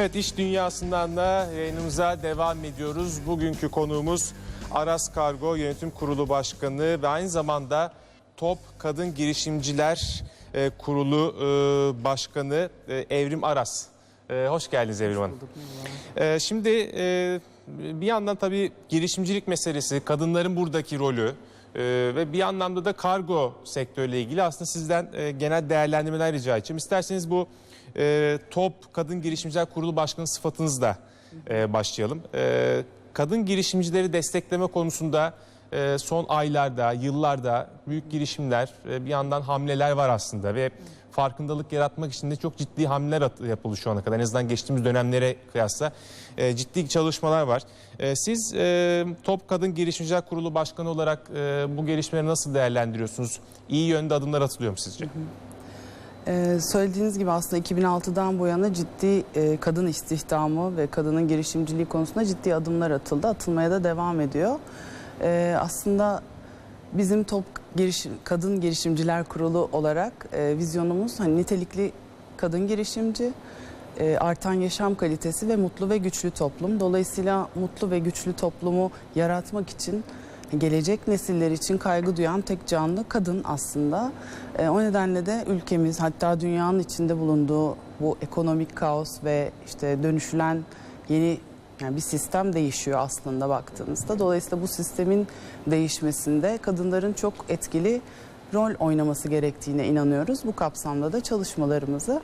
Evet iş dünyasından da yayınımıza devam ediyoruz. Bugünkü konuğumuz Aras Kargo Yönetim Kurulu Başkanı ve aynı zamanda Top Kadın Girişimciler e, Kurulu e, Başkanı e, Evrim Aras. E, Hoş geldiniz Evrim Hanım. E, Şimdi e, bir yandan tabii girişimcilik meselesi, kadınların buradaki rolü e, ve bir anlamda da kargo sektörüyle ilgili aslında sizden e, genel değerlendirmeler rica edeceğim. İsterseniz bu e, TOP Kadın Girişimciler Kurulu Başkanı sıfatınızla e, başlayalım. E, kadın girişimcileri destekleme konusunda e, son aylarda, yıllarda büyük girişimler, e, bir yandan hamleler var aslında ve farkındalık yaratmak için de çok ciddi hamleler yapıldı şu ana kadar. En azından geçtiğimiz dönemlere kıyasla e, ciddi çalışmalar var. E, siz e, Top Kadın Girişimciler Kurulu Başkanı olarak e, bu gelişmeleri nasıl değerlendiriyorsunuz? İyi yönde adımlar atılıyor mu sizce? Ee, söylediğiniz gibi aslında 2006'dan bu yana ciddi e, kadın istihdamı ve kadının girişimciliği konusunda ciddi adımlar atıldı. Atılmaya da devam ediyor. Ee, aslında bizim top girişim, kadın girişimciler kurulu olarak e, vizyonumuz hani nitelikli kadın girişimci, e, artan yaşam kalitesi ve mutlu ve güçlü toplum. Dolayısıyla mutlu ve güçlü toplumu yaratmak için gelecek nesiller için kaygı duyan tek canlı kadın aslında. E, o nedenle de ülkemiz hatta dünyanın içinde bulunduğu bu ekonomik kaos ve işte dönüşülen yeni yani bir sistem değişiyor aslında baktığınızda. Dolayısıyla bu sistemin değişmesinde kadınların çok etkili rol oynaması gerektiğine inanıyoruz. Bu kapsamda da çalışmalarımızı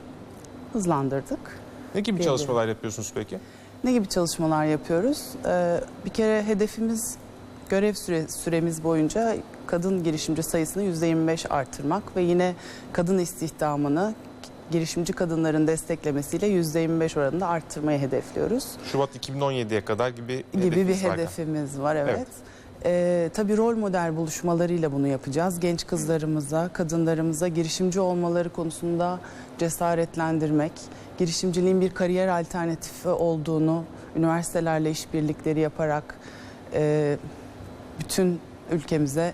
hızlandırdık. Ne gibi çalışmalar yapıyorsunuz peki? Ne gibi çalışmalar yapıyoruz? Ee, bir kere hedefimiz görev süre, süremiz boyunca kadın girişimci sayısını %25 artırmak ve yine kadın istihdamını girişimci kadınların desteklemesiyle %25 oranında arttırmayı hedefliyoruz. Şubat 2017'ye kadar gibi Gibi bir hedefiniz var. hedefimiz var evet. Evet. Ee, tabii rol model buluşmalarıyla bunu yapacağız. Genç kızlarımıza, kadınlarımıza girişimci olmaları konusunda cesaretlendirmek, girişimciliğin bir kariyer alternatifi olduğunu üniversitelerle işbirlikleri yaparak e, bütün ülkemize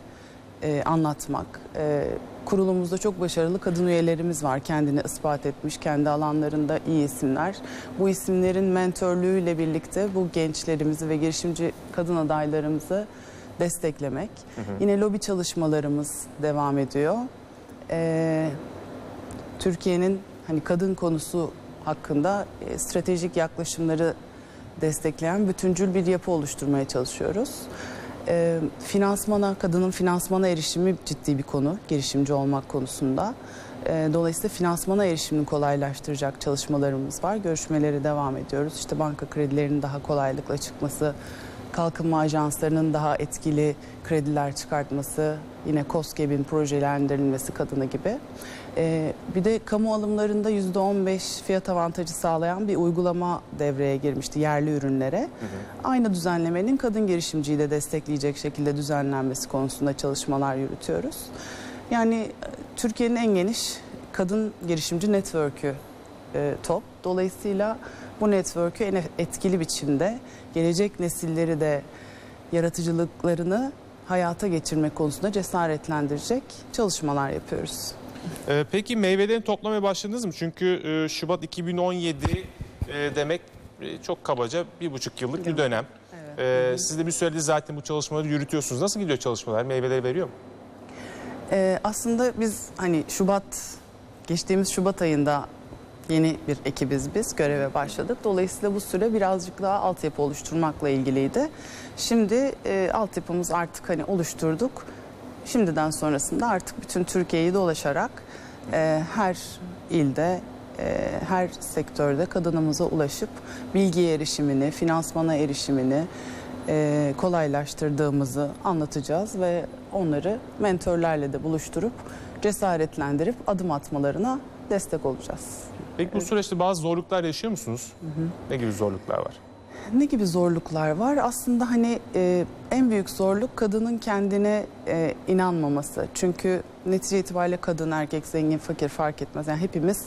e, anlatmak. E, kurulumuzda çok başarılı kadın üyelerimiz var. Kendini ispat etmiş, kendi alanlarında iyi isimler. Bu isimlerin mentörlüğüyle birlikte bu gençlerimizi ve girişimci kadın adaylarımızı desteklemek. Yine lobi çalışmalarımız devam ediyor. E, Türkiye'nin hani kadın konusu hakkında e, stratejik yaklaşımları destekleyen bütüncül bir yapı oluşturmaya çalışıyoruz. E, finansmana, kadının finansmana erişimi ciddi bir konu girişimci olmak konusunda. E, dolayısıyla finansmana erişimini kolaylaştıracak çalışmalarımız var. Görüşmeleri devam ediyoruz. İşte banka kredilerinin daha kolaylıkla çıkması, kalkınma ajanslarının daha etkili krediler çıkartması, yine KOSGEB'in projelendirilmesi kadını gibi. Ee, bir de kamu alımlarında %15 fiyat avantajı sağlayan bir uygulama devreye girmişti yerli ürünlere. Aynı düzenlemenin kadın girişimciyi de destekleyecek şekilde düzenlenmesi konusunda çalışmalar yürütüyoruz. Yani e, Türkiye'nin en geniş kadın girişimci network'ü e, TOP. Dolayısıyla bu network'ü en etkili biçimde gelecek nesilleri de yaratıcılıklarını hayata geçirmek konusunda cesaretlendirecek çalışmalar yapıyoruz. Ee, peki meyvelerini toplamaya başladınız mı? Çünkü e, Şubat 2017 e, demek e, çok kabaca bir buçuk yıllık bir dönem. Ee, siz de bir süredir zaten bu çalışmaları yürütüyorsunuz. Nasıl gidiyor çalışmalar? Meyveleri veriyor mu? Ee, aslında biz hani Şubat geçtiğimiz Şubat ayında yeni bir ekibiz biz göreve başladık. Dolayısıyla bu süre birazcık daha altyapı oluşturmakla ilgiliydi. Şimdi e, altyapımız artık hani oluşturduk. Şimdiden sonrasında artık bütün Türkiye'yi dolaşarak e, her ilde e, her sektörde kadınımıza ulaşıp bilgi erişimini, finansmana erişimini e, kolaylaştırdığımızı anlatacağız ve onları mentörlerle de buluşturup cesaretlendirip adım atmalarına destek olacağız. Peki bu süreçte bazı zorluklar yaşıyor musunuz? Ne gibi zorluklar var? Ne gibi zorluklar var? Aslında hani e, en büyük zorluk kadının kendine e, inanmaması. Çünkü netice itibariyle kadın, erkek, zengin, fakir fark etmez. Yani hepimiz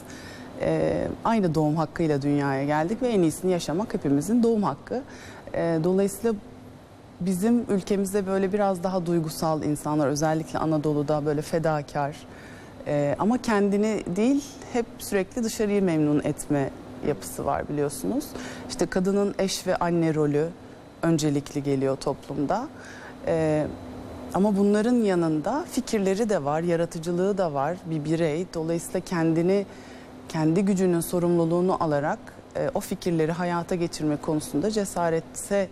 e, aynı doğum hakkıyla dünyaya geldik ve en iyisini yaşamak hepimizin doğum hakkı. E, dolayısıyla bizim ülkemizde böyle biraz daha duygusal insanlar özellikle Anadolu'da böyle fedakar e, ama kendini değil hep sürekli dışarıyı memnun etme yapısı var biliyorsunuz. İşte kadının eş ve anne rolü öncelikli geliyor toplumda. Ee, ama bunların yanında fikirleri de var, yaratıcılığı da var bir birey. Dolayısıyla kendini, kendi gücünün sorumluluğunu alarak e, o fikirleri hayata geçirme konusunda cesaretse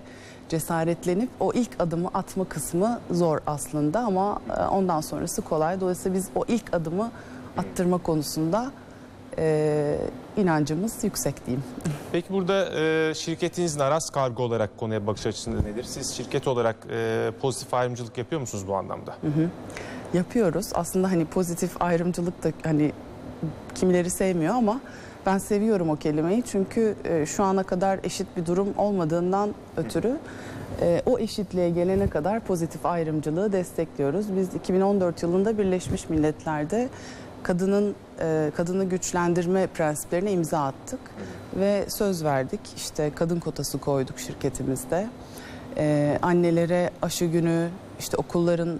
cesaretlenip o ilk adımı atma kısmı zor aslında ama e, ondan sonrası kolay. Dolayısıyla biz o ilk adımı attırma konusunda e, inancımız yüksek diyeyim. Peki burada e, şirketinizin Aras Kargo olarak konuya bakış açısı nedir? Siz şirket olarak e, pozitif ayrımcılık yapıyor musunuz bu anlamda? yapıyoruz. Aslında hani pozitif ayrımcılık da hani kimileri sevmiyor ama ben seviyorum o kelimeyi. Çünkü e, şu ana kadar eşit bir durum olmadığından ötürü e, o eşitliğe gelene kadar pozitif ayrımcılığı destekliyoruz. Biz 2014 yılında Birleşmiş Milletler'de kadının e, kadını güçlendirme prensiplerine imza attık ve söz verdik. İşte kadın kotası koyduk şirketimizde. E, annelere aşı günü, işte okulların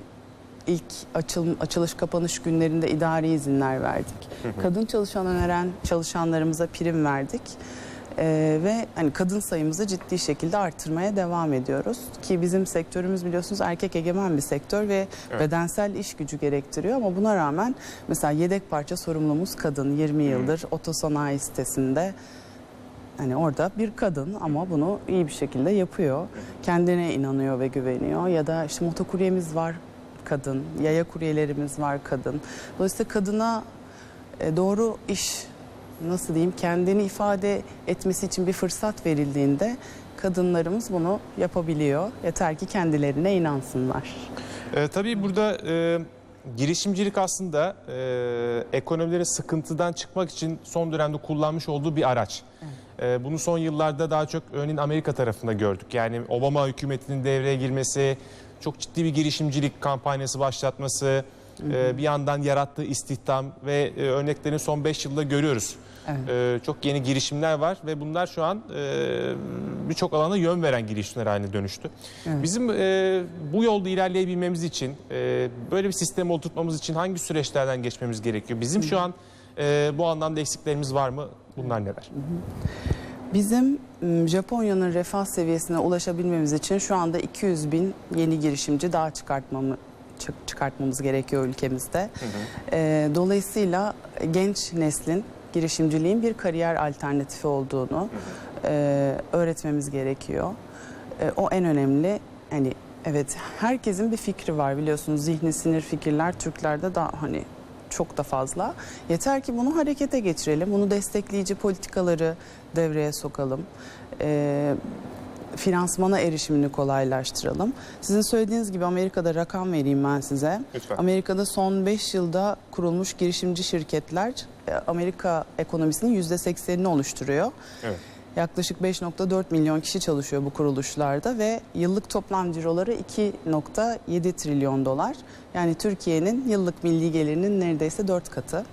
ilk açıl, açılış kapanış günlerinde idari izinler verdik. Kadın çalışan öneren çalışanlarımıza prim verdik. Ee, ve hani kadın sayımızı ciddi şekilde arttırmaya devam ediyoruz ki bizim sektörümüz biliyorsunuz erkek egemen bir sektör ve Evet. bedensel iş gücü gerektiriyor ama buna rağmen mesela yedek parça sorumlumuz kadın 20 yıldır otosanayi sitesinde Hani orada bir kadın ama bunu iyi bir şekilde yapıyor. Kendine inanıyor ve güveniyor. Ya da işte motokuryemiz var kadın, yaya kuryelerimiz var kadın. Dolayısıyla kadına e, doğru iş nasıl diyeyim kendini ifade etmesi için bir fırsat verildiğinde kadınlarımız bunu yapabiliyor. Yeter ki kendilerine inansınlar. E, tabii burada e, girişimcilik aslında e, ekonomilerin sıkıntıdan çıkmak için son dönemde kullanmış olduğu bir araç. E, bunu son yıllarda daha çok örneğin Amerika tarafında gördük. Yani Obama hükümetinin devreye girmesi, çok ciddi bir girişimcilik kampanyası başlatması, e, bir yandan yarattığı istihdam ve e, örneklerini son 5 yılda görüyoruz. Evet. E, çok yeni girişimler var ve bunlar şu an e, birçok alana yön veren girişimler haline dönüştü. Evet. Bizim e, bu yolda ilerleyebilmemiz için, e, böyle bir sistemi oturtmamız için hangi süreçlerden geçmemiz gerekiyor? Bizim şu an e, bu anlamda eksiklerimiz var mı? Bunlar neler? Bizim m, Japonya'nın refah seviyesine ulaşabilmemiz için şu anda 200 bin yeni girişimci daha çıkartmamı, çık- çıkartmamız gerekiyor ülkemizde. Ee, dolayısıyla genç neslin girişimciliğin bir kariyer alternatifi olduğunu e, öğretmemiz gerekiyor. E, o en önemli. Hani evet herkesin bir fikri var biliyorsunuz zihni sinir fikirler Türklerde daha hani çok da fazla. Yeter ki bunu harekete geçirelim. Bunu destekleyici politikaları devreye sokalım. Ee, finansmana erişimini kolaylaştıralım. Sizin söylediğiniz gibi Amerika'da rakam vereyim ben size. Lütfen. Amerika'da son 5 yılda kurulmuş girişimci şirketler e, Amerika ekonomisinin %80'ini oluşturuyor. Evet. Yaklaşık 5.4 milyon kişi çalışıyor bu kuruluşlarda ve yıllık toplam ciroları 2.7 trilyon dolar. Yani Türkiye'nin yıllık milli gelirinin neredeyse 4 katı.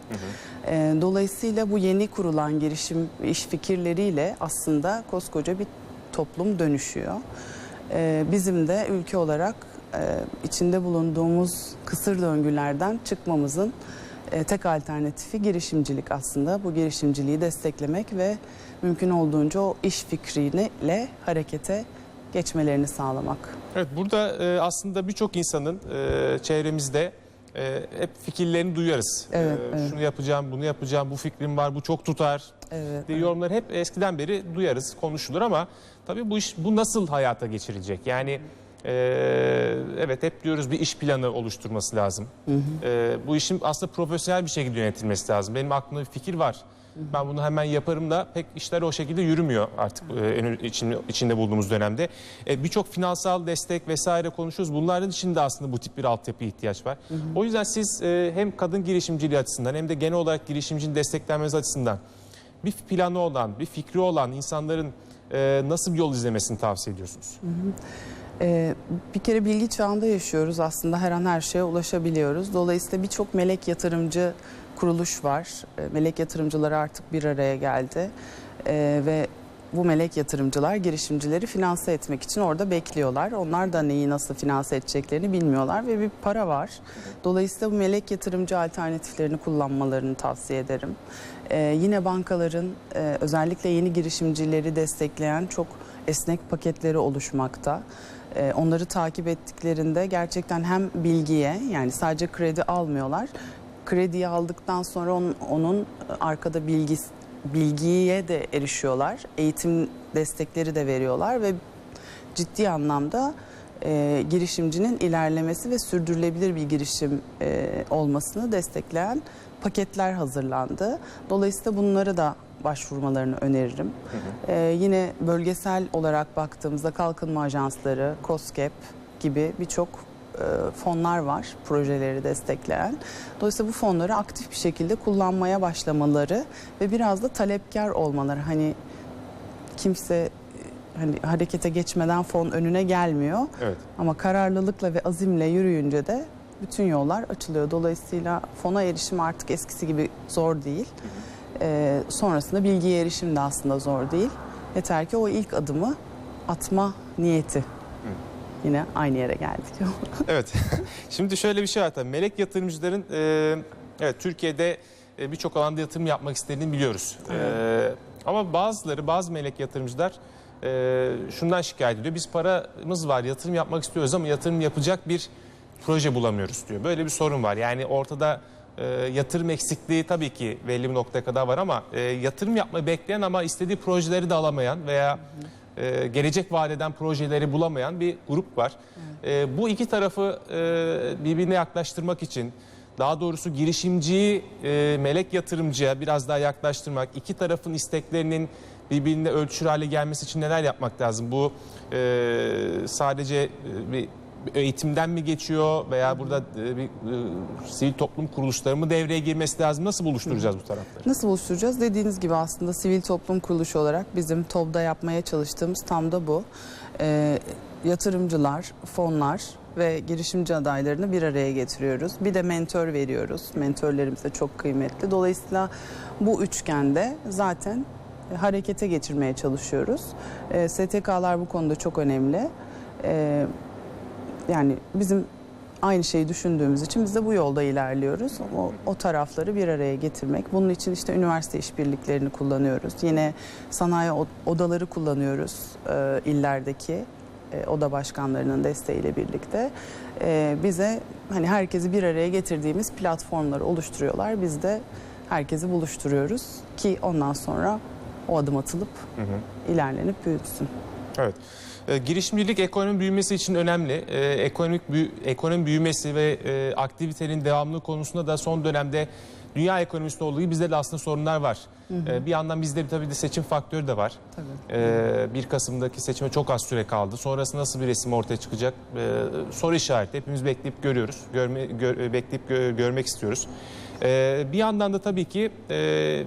Ee, Dolayısıyla bu yeni kurulan girişim iş fikirleriyle aslında koskoca bir toplum dönüşüyor. Ee, Bizim de ülke olarak e, içinde bulunduğumuz kısır döngülerden çıkmamızın e, tek alternatifi girişimcilik aslında. Bu girişimciliği desteklemek ve mümkün olduğunca o iş fikriyle harekete geçmelerini sağlamak. Evet burada e, aslında birçok insanın e, çevremizde e, hep fikirlerini duyarız. Evet, E, evet. Şunu yapacağım, bunu yapacağım, bu fikrim var, bu çok tutar. Evet. diye yorumları hep eskiden beri duyarız, konuşulur ama tabii bu iş bu nasıl hayata geçirilecek? Yani e, evet hep diyoruz bir iş planı oluşturması lazım. E, bu işin aslında profesyonel bir şekilde yönetilmesi lazım. Benim aklımda bir fikir var. Ben bunu hemen yaparım da pek işler o şekilde yürümüyor artık e, en içinde, bulduğumuz dönemde. E, Birçok finansal destek vesaire konuşuyoruz. Bunların içinde aslında bu tip bir altyapı ihtiyaç var. O yüzden siz e, hem kadın girişimciliği açısından hem de genel olarak girişimcinin desteklenmesi açısından bir planı olan, bir fikri olan insanların e, nasıl bir yol izlemesini tavsiye ediyorsunuz? Ee, bir kere bilgi çağında yaşıyoruz aslında her an her şeye ulaşabiliyoruz. Dolayısıyla birçok melek yatırımcı kuruluş var. Ee, melek yatırımcıları artık bir araya geldi Ee, ve bu melek yatırımcılar girişimcileri finanse etmek için orada bekliyorlar. Onlar da neyi nasıl finanse edeceklerini bilmiyorlar ve bir para var. Dolayısıyla bu melek yatırımcı alternatiflerini kullanmalarını tavsiye ederim. Ee, yine bankaların e, özellikle yeni girişimcileri destekleyen çok esnek paketleri oluşmakta. Ee, onları takip ettiklerinde gerçekten hem bilgiye yani sadece kredi almıyorlar. Krediyi aldıktan sonra onun, onun arkada bilgi bilgiye de erişiyorlar. Eğitim destekleri de veriyorlar ve ciddi anlamda e, girişimcinin ilerlemesi ve sürdürülebilir bir girişim e, olmasını destekleyen paketler hazırlandı. Dolayısıyla bunlara da başvurmalarını öneririm. E, yine bölgesel olarak baktığımızda kalkınma ajansları, COSGAP gibi birçok e, fonlar var projeleri destekleyen. Dolayısıyla bu fonları aktif bir şekilde kullanmaya başlamaları ve biraz da talepkar olmaları. Hani kimse hani harekete geçmeden fon önüne gelmiyor. Evet. Ama kararlılıkla ve azimle yürüyünce de bütün yollar açılıyor. Dolayısıyla fona erişim artık eskisi gibi zor değil. Ee, sonrasında bilgiye erişim de aslında zor değil. Yeter ki o ilk adımı atma niyeti. Yine aynı yere geldik. Evet. Şimdi şöyle bir şey var tabii. Melek yatırımcıların e, evet Türkiye'de e, birçok alanda yatırım yapmak istediğini biliyoruz. E, ama bazıları bazı melek yatırımcılar e, şundan şikayet ediyor. Biz paramız var yatırım yapmak istiyoruz ama yatırım yapacak bir proje bulamıyoruz diyor. Böyle bir sorun var. Yani ortada e, yatırım eksikliği tabii ki belli bir noktaya kadar var ama e, yatırım yapmayı bekleyen ama istediği projeleri de alamayan veya e, gelecek vadeden projeleri bulamayan bir grup var. E, bu iki tarafı e, birbirine yaklaştırmak için daha doğrusu girişimciyi e, melek yatırımcıya biraz daha yaklaştırmak, iki tarafın isteklerinin birbirine ölçür hale gelmesi için neler yapmak lazım? Bu e, sadece e, bir eğitimden mi geçiyor veya burada e, bir e, sivil toplum kuruluşları mı devreye girmesi lazım? Nasıl buluşturacağız bu tarafları? Nasıl buluşturacağız? Dediğiniz gibi aslında sivil toplum kuruluşu olarak bizim TOB'da yapmaya çalıştığımız tam da bu. Ee, yatırımcılar, fonlar ve girişimci adaylarını bir araya getiriyoruz. Bir de mentor veriyoruz. Mentorlarımız da çok kıymetli. Dolayısıyla bu üçgende zaten e, harekete geçirmeye çalışıyoruz. Ee, STK'lar bu konuda çok önemli. Ee, yani bizim aynı şeyi düşündüğümüz için biz de bu yolda ilerliyoruz. O, o tarafları bir araya getirmek. Bunun için işte üniversite işbirliklerini kullanıyoruz. Yine sanayi odaları kullanıyoruz e, illerdeki e, oda başkanlarının desteğiyle birlikte. E, bize hani herkesi bir araya getirdiğimiz platformları oluşturuyorlar. Biz de herkesi buluşturuyoruz ki ondan sonra o adım atılıp ilerlenip büyüsün. Evet. E, girişimcilik ekonomi büyümesi için önemli. E, ekonomik büyü- ekonomi büyümesi ve e, aktivitenin devamlılığı konusunda da son dönemde dünya ekonomisinde olduğu gibi bizde de aslında sorunlar var. E, bir yandan bizde tabii de seçim faktörü de var. Tabii. E, 1 Kasım'daki seçime çok az süre kaldı. Sonrası nasıl bir resim ortaya çıkacak? E, soru işareti. Hepimiz bekleyip görüyoruz. Görme, gör- bekleyip gö- görmek istiyoruz. E, bir yandan da tabii ki e,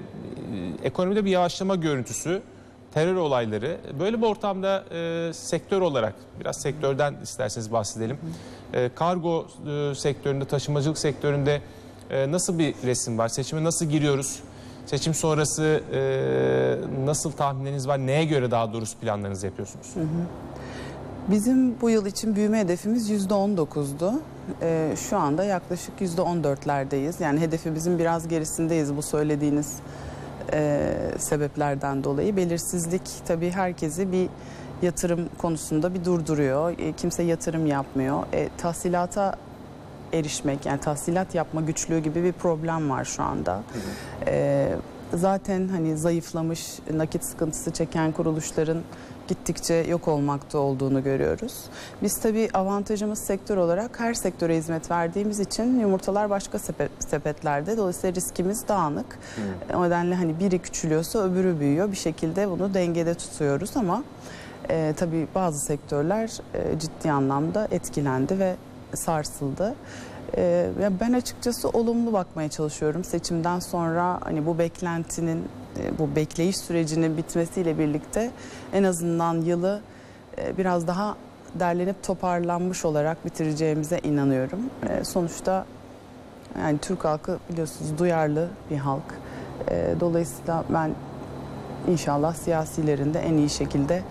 ekonomide bir yavaşlama görüntüsü terör olayları. Böyle bir ortamda e, sektör olarak biraz sektörden isterseniz bahsedelim. E, kargo e, sektöründe, taşımacılık sektöründe e, nasıl bir resim var? Seçime nasıl giriyoruz? Seçim sonrası e, nasıl tahminleriniz var? Neye göre daha doğrusu planlarınızı yapıyorsunuz? Bizim bu yıl için büyüme hedefimiz %19'du. Ee, şu anda yaklaşık %14'lerdeyiz. Yani hedefimizin biraz gerisindeyiz bu söylediğiniz e, sebeplerden dolayı. Belirsizlik tabii herkesi bir yatırım konusunda bir durduruyor. E, kimse yatırım yapmıyor. E, tahsilata erişmek yani tahsilat yapma güçlüğü gibi bir problem var şu anda. Ee, zaten hani zayıflamış, nakit sıkıntısı çeken kuruluşların gittikçe yok olmakta olduğunu görüyoruz. Biz tabii avantajımız sektör olarak her sektöre hizmet verdiğimiz için yumurtalar başka sepet, sepetlerde. Dolayısıyla riskimiz dağınık. O nedenle hani biri küçülüyorsa öbürü büyüyor. Bir şekilde bunu dengede tutuyoruz ama e, tabii bazı sektörler e, ciddi anlamda etkilendi ve sarsıldı. E, ben açıkçası olumlu bakmaya çalışıyorum. Seçimden sonra hani bu beklentinin, bu bekleyiş sürecinin bitmesiyle birlikte en azından yılı e, biraz daha derlenip toparlanmış olarak bitireceğimize inanıyorum. E, sonuçta yani Türk halkı biliyorsunuz duyarlı bir halk. E, dolayısıyla ben İnşallah siyasilerin de en iyi şekilde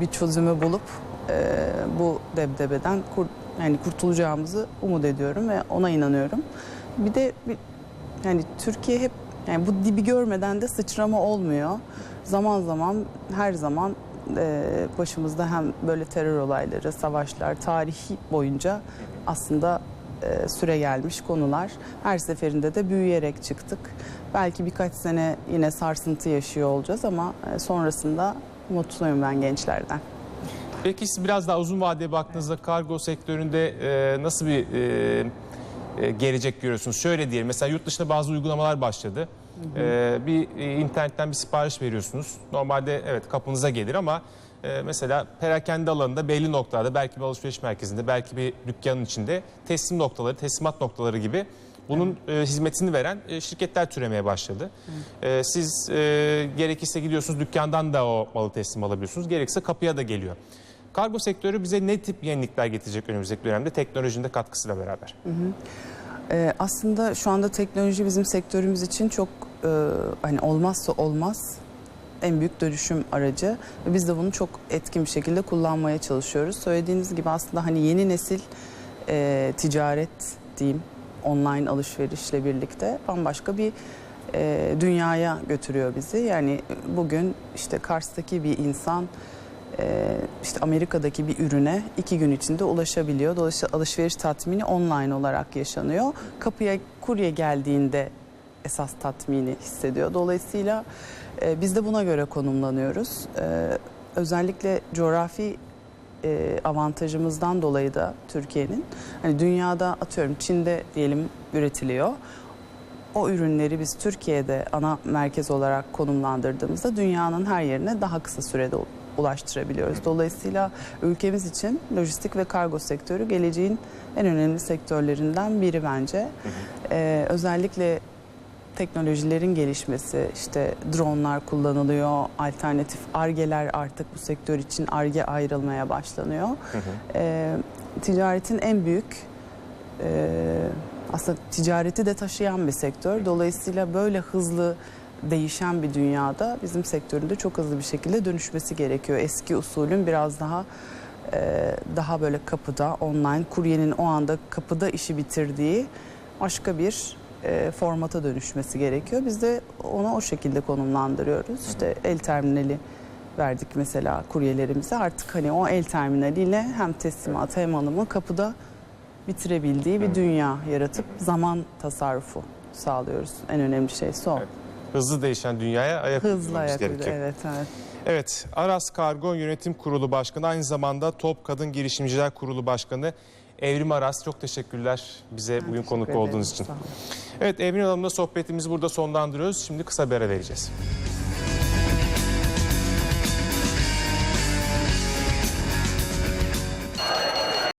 bir çözümü bulup e, bu debdebeden yani kurtulacağımızı umut ediyorum ve ona inanıyorum. Bir de yani Türkiye hep yani bu dibi görmeden de sıçrama olmuyor. Zaman zaman her zaman e, başımızda hem böyle terör olayları, savaşlar, tarihi boyunca aslında e, süre gelmiş konular. Her seferinde de büyüyerek çıktık. Belki birkaç sene yine sarsıntı yaşıyor olacağız ama e, sonrasında mutluyum ben gençlerden. Peki biraz daha uzun vadeye baktığınızda kargo sektöründe e, nasıl bir e, e, gelecek görüyorsunuz? Şöyle diyelim mesela yurt dışında bazı uygulamalar başladı. E, bir e, internetten bir sipariş veriyorsunuz. Normalde evet kapınıza gelir ama e, mesela perakende alanında belli noktalarda belki bir alışveriş merkezinde belki bir dükkanın içinde teslim noktaları, teslimat noktaları gibi bunun e, hizmetini veren e, şirketler türemeye başladı. E, siz e, gerekirse gidiyorsunuz dükkandan da o malı teslim alabiliyorsunuz. Gerekirse kapıya da geliyor. Kargo sektörü bize ne tip yenilikler getirecek önümüzdeki dönemde teknolojinin de katkısıyla beraber? Ee, aslında şu anda teknoloji bizim sektörümüz için çok e, hani olmazsa olmaz en büyük dönüşüm aracı biz de bunu çok etkin bir şekilde kullanmaya çalışıyoruz. Söylediğiniz gibi aslında hani yeni nesil e, ticaret diyeyim online alışverişle birlikte bambaşka bir e, dünyaya götürüyor bizi. Yani bugün işte Kars'taki bir insan işte Amerika'daki bir ürüne iki gün içinde ulaşabiliyor. Dolayısıyla alışveriş tatmini online olarak yaşanıyor. Kapıya kurye geldiğinde esas tatmini hissediyor. Dolayısıyla e, biz de buna göre konumlanıyoruz. E, özellikle coğrafi e, avantajımızdan dolayı da Türkiye'nin hani dünyada atıyorum Çin'de diyelim üretiliyor. O ürünleri biz Türkiye'de ana merkez olarak konumlandırdığımızda dünyanın her yerine daha kısa sürede ulaştırabiliyoruz. Dolayısıyla ülkemiz için lojistik ve kargo sektörü geleceğin en önemli sektörlerinden biri bence. Ee, özellikle teknolojilerin gelişmesi, işte dronlar kullanılıyor, alternatif argeler artık bu sektör için arge ayrılmaya başlanıyor. Ee, ticaretin en büyük e, aslında ticareti de taşıyan bir sektör. Dolayısıyla böyle hızlı değişen bir dünyada bizim sektöründe çok hızlı bir şekilde dönüşmesi gerekiyor. Eski usulün biraz daha e, daha böyle kapıda online kuryenin o anda kapıda işi bitirdiği başka bir e, formata dönüşmesi gerekiyor. Biz de onu o şekilde konumlandırıyoruz. İşte el terminali verdik mesela kuryelerimize. Artık hani o el terminaliyle hem teslimat hem alımı kapıda bitirebildiği bir dünya yaratıp zaman tasarrufu sağlıyoruz. En önemli şey o. Evet. Hızlı değişen dünyaya ayak Hızlı ayak gerekiyor. Evet, evet. Evet, Aras Kargo Yönetim Kurulu Başkanı aynı zamanda Top Kadın Girişimciler Kurulu Başkanı Evrim Aras çok teşekkürler bize bugün teşekkür konuk ederim. olduğunuz için. Evet Evrim Hanım'la sohbetimizi burada sonlandırıyoruz. Şimdi kısa bir ara vereceğiz.